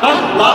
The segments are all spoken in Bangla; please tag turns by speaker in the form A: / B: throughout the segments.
A: Allah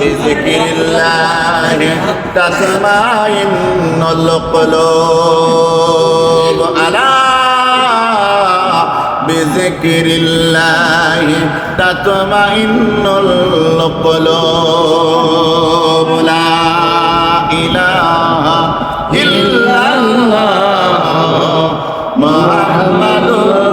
B: بذكر الله تطمئن القلوب ألا بذكر الله تطمئن القلوب لا إله إلا الله محمد